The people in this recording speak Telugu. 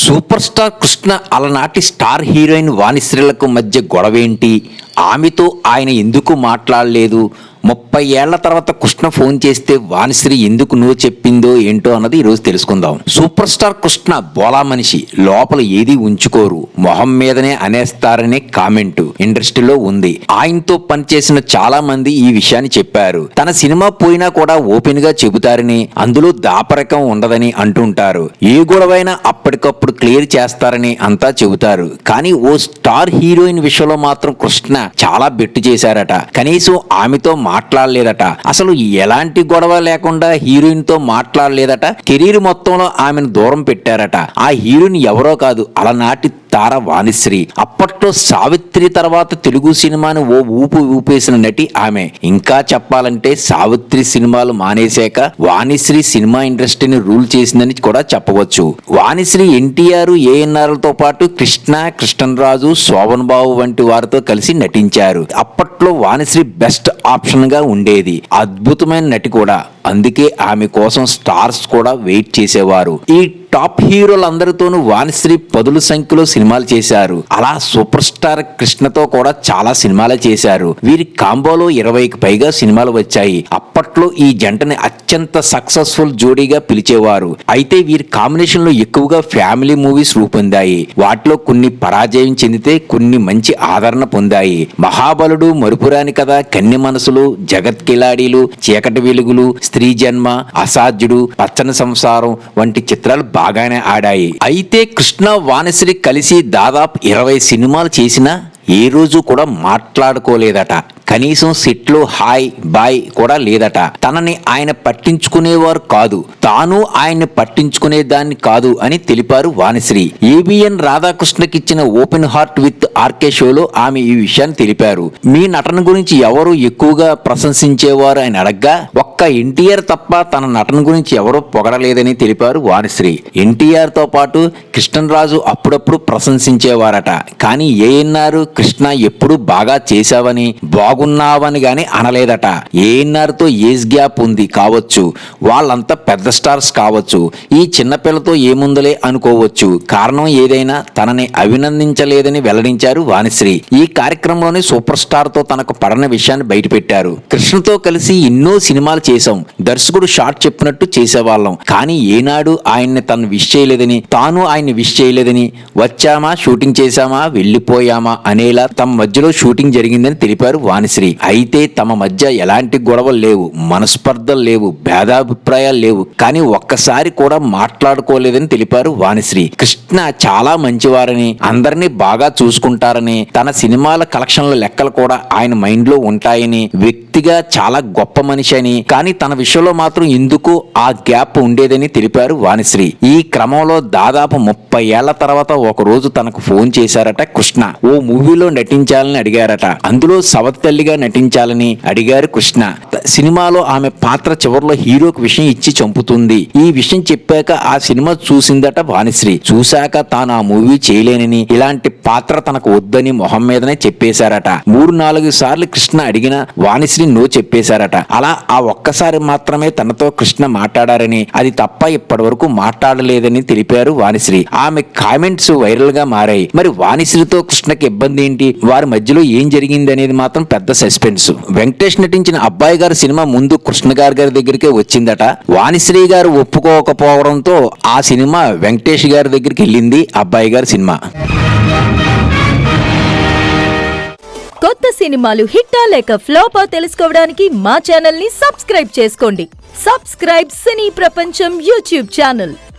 సూపర్ స్టార్ కృష్ణ అలనాటి స్టార్ హీరోయిన్ వాణిశ్రీలకు మధ్య గొడవేంటి? ఆమెతో ఆయన ఎందుకు మాట్లాడలేదు? ముప్పై ఏళ్ళ తర్వాత కృష్ణ ఫోన్ చేస్తే వాణిశ్రీ ఎందుకు నువ్వు చెప్పిందో ఏంటో అన్నది ఈరోజు తెలుసుకుందాం. సూపర్ స్టార్ కృష్ణ బోలా మనిషి లోపల ఏది ఉంచుకోరు మొహం మీదనే అనేస్తారనే కామెంట్ ఇండస్ట్రీలో ఉంది. ఆయనతో పనిచేసిన చాలా మంది ఈ విషయాన్ని చెప్పారు. తన సినిమా పోయినా కూడా ఓపెన్గా చెబుతారని అందులో దాపరకం ఉండదని అంటుంటారు. ఏ గొడవైనా అప్పటికప్పుడు క్లియర్ చేస్తారని అంతా చెబుతారు. కానీ ఓ స్టార్ హీరోయిన్ విషయంలో మాత్రం కృష్ణ చాలా బెట్టు చేశారట. కనీసం ఆమెతో మాట్లాడలేదట. అసలు ఎలాంటి గొడవ లేకుండా హీరోయిన్తో మాట్లాడలేదట. కెరీర్ మొత్తంలో ఆమెను దూరం పెట్టారట. ఆ హీరోయిన్ ఎవరో కాదు అలనాటి తార వాణిశ్రీ. అప్పట్లో సావిత్రి తర్వాత తెలుగు సినిమాను ఓ ఊపు ఊపేసిన నటి ఆమె. ఇంకా చెప్పాలంటే సావిత్రి సినిమాలు మానేశాక వాణిశ్రీ సినిమా ఇండస్ట్రీని రూల్ చేసిందని కూడా చెప్పవచ్చు. వాణిశ్రీ ఎన్టీఆర్ ఏఎన్ఆర్లతో పాటు కృష్ణ కృష్ణరాజు శోభన్ బాబు వంటి వారితో కలిసి నటించారు. అప్పట్లో వాణిశ్రీ బెస్ట్ ఆప్షన్గా ఉండేది. అద్భుతమైన నటి కూడా. అందుకే ఆమె కోసం స్టార్స్ కూడా వెయిట్ చేసేవారు. ఈ టాప్ హీరోలందరితోనూ వాణిశ్రీ పదుల సంఖ్యలో సినిమాలు చేశారు. అలా సూపర్ స్టార్ కృష్ణతో కూడా చాలా సినిమాలు చేశారు. వీరి కాంబోలో ఇరవైకి పైగా సినిమాలు వచ్చాయి. అప్పట్లో ఈ జంటని అత్యంత సక్సెస్ఫుల్ జోడీగా పిలిచేవారు. అయితే వీరి కాంబినేషన్లో ఎక్కువగా ఫ్యామిలీ మూవీస్ రూపొందాయి. వాటిలో కొన్ని పరాజయం చెందితే కొన్ని మంచి ఆదరణ పొందాయి. మహాబలుడు మరుపురాని కథ కన్ని మనసులు జగత్ కిలాడీలు చీకటి వెలుగులు స్త్రీ జన్మ అసాధ్యుడు పచ్చని సంసారం వంటి చిత్రాలు బాగానే ఆడాయి. అయితే కృష్ణ వాణిశ్రీ కలిసి దాదాపు ఇరవై సినిమాలు చేసినా ఏ రోజు కూడా మాట్లాడుకోలేదట. కనీసం సెట్లో హాయ్ బాయ్ కూడా లేదట. తనని ఆయన పట్టించుకునేవారు కాదు. తాను ఆయన్ని పట్టించుకునే దాన్ని కాదు అని తెలిపారు వాణిశ్రీ. ఏబిఎన్ రాధాకృష్ణకి ఇచ్చిన ఓపెన్ హార్ట్ విత్ ఆర్కే షోలో ఆమె ఈ విషయాన్ని తెలిపారు. మీ నటన గురించి ఎవరు ఎక్కువగా ప్రశంసించేవారు అని అడగ్గా ఒక్క ఎన్టీఆర్ తప్ప తన నటన గురించి ఎవరూ పొగడలేదని తెలిపారు వాణిశ్రీ. ఎన్టీఆర్తో పాటు కృష్ణరాజు అప్పుడప్పుడు ప్రశంసించేవారట. కానీ ఏఎన్ఆర్ కృష్ణ ఎప్పుడు బాగా చేశావని బాగున్నావని గాని అనలేదట. ఏఎన్ఆర్తో ఏజ్ గ్యాప్ ఉంది కావచ్చు. వాళ్ళంతా పెద్ద స్టార్స్ కావచ్చు. ఈ చిన్నపిల్లతో ఏముందలే అనుకోవచ్చు. కారణం ఏదైనా తనని అభినందించలేదని వెల్లడించారు వాణిశ్రీ. ఈ కార్యక్రమంలోనే సూపర్ స్టార్తో తనకు పడన విషయాన్ని బయటపెట్టారు. కృష్ణతో కలిసి ఎన్నో సినిమాలు చేశాం. దర్శకుడు షార్ట్ చెప్పినట్టు చేసేవాళ్ళం. కానీ ఏనాడు ఆయన్ని తను విష్ చేయలేదని తాను ఆయన్ని విష్ చేయలేదని వచ్చామా షూటింగ్ చేశామా వెళ్ళిపోయామా అనేలా తమ మధ్యలో షూటింగ్ జరిగిందని తెలిపారు వాణిశ్రీ అయితే తమ మధ్య ఎలాంటి గొడవలు లేవు మనస్పర్ధలు లేవు భేదాభిప్రాయాలు లేవు. కానీ ఒక్కసారి కూడా మాట్లాడుకోలేదని తెలిపారు వాణిశ్రీ. కృష్ణ చాలా మంచివారని అందరినీ బాగా చూసుకుంటారని తన సినిమాల కలెక్షన్ల లెక్కలు కూడా ఆయన మైండ్లో ఉంటాయని వ్యక్తిగా చాలా గొప్ప మనిషి అని కానీ తన విషయంలో మాత్రం ఎందుకు ఆ గ్యాప్ ఉండేదని తెలిపారు వాణిశ్రీ. ఈ క్రమంలో దాదాపు ముప్పై ఏళ్ళ తర్వాత ఒక రోజు తనకు ఫోన్ చేశారట కృష్ణ. ఓ మూవీలో నటించాలని అడిగారట. అందులో సవతి తల్లిగా నటించాలని అడిగారు కృష్ణ. సినిమాలో ఆమె పాత్ర చివరిలో హీరోకి విషయం ఇచ్చి చంపుతుంది. ఈ విషయం చెప్పాక ఆ సినిమా చూసిందట వాణిశ్రీ. చూశాక తాను ఆ మూవీ చేయలేనని ఇలాంటి పాత్ర తనకు వద్దని మొహం మీదనే చెప్పేశారట. మూడు నాలుగు సార్లు కృష్ణ అడిగిన వాణిశ్రీ నో చెప్పేశారట. అలా ఆ ఒక్కసారి మాత్రమే తనతో కృష్ణ మాట్లాడారని అది తప్ప ఇప్పటి వరకు మాట్లాడలేదని తెలిపారు వాణిశ్రీ. ఆమె కామెంట్స్ వైరల్గా మారాయి. మరి వాణిశ్రీతో కృష్ణకి ఇబ్బంది ఏంటి? వారి మధ్యలో ఏం జరిగింది అనేది మాత్రం పెద్ద సస్పెన్స్. వెంకటేష్ నటించిన అబ్బాయి గారి సినిమా ముందు కృష్ణ గారి గారి దగ్గరికే వచ్చిందట. వాణిశ్రీ గారు ఒప్పుకోకపోవడంతో ఆ సినిమా వెంకటేష్ గారి దగ్గరికి వెళ్ళింది అబ్బాయి గారి సినిమా. కొత్త సినిమాలు హిట్టా లేక ఫ్లోపా తెలుసుకోవడానికి మా ఛానల్ని సబ్స్క్రైబ్ చేసుకోండి. సబ్స్క్రైబ్ సినీ ప్రపంచం యూట్యూబ్ ఛానల్.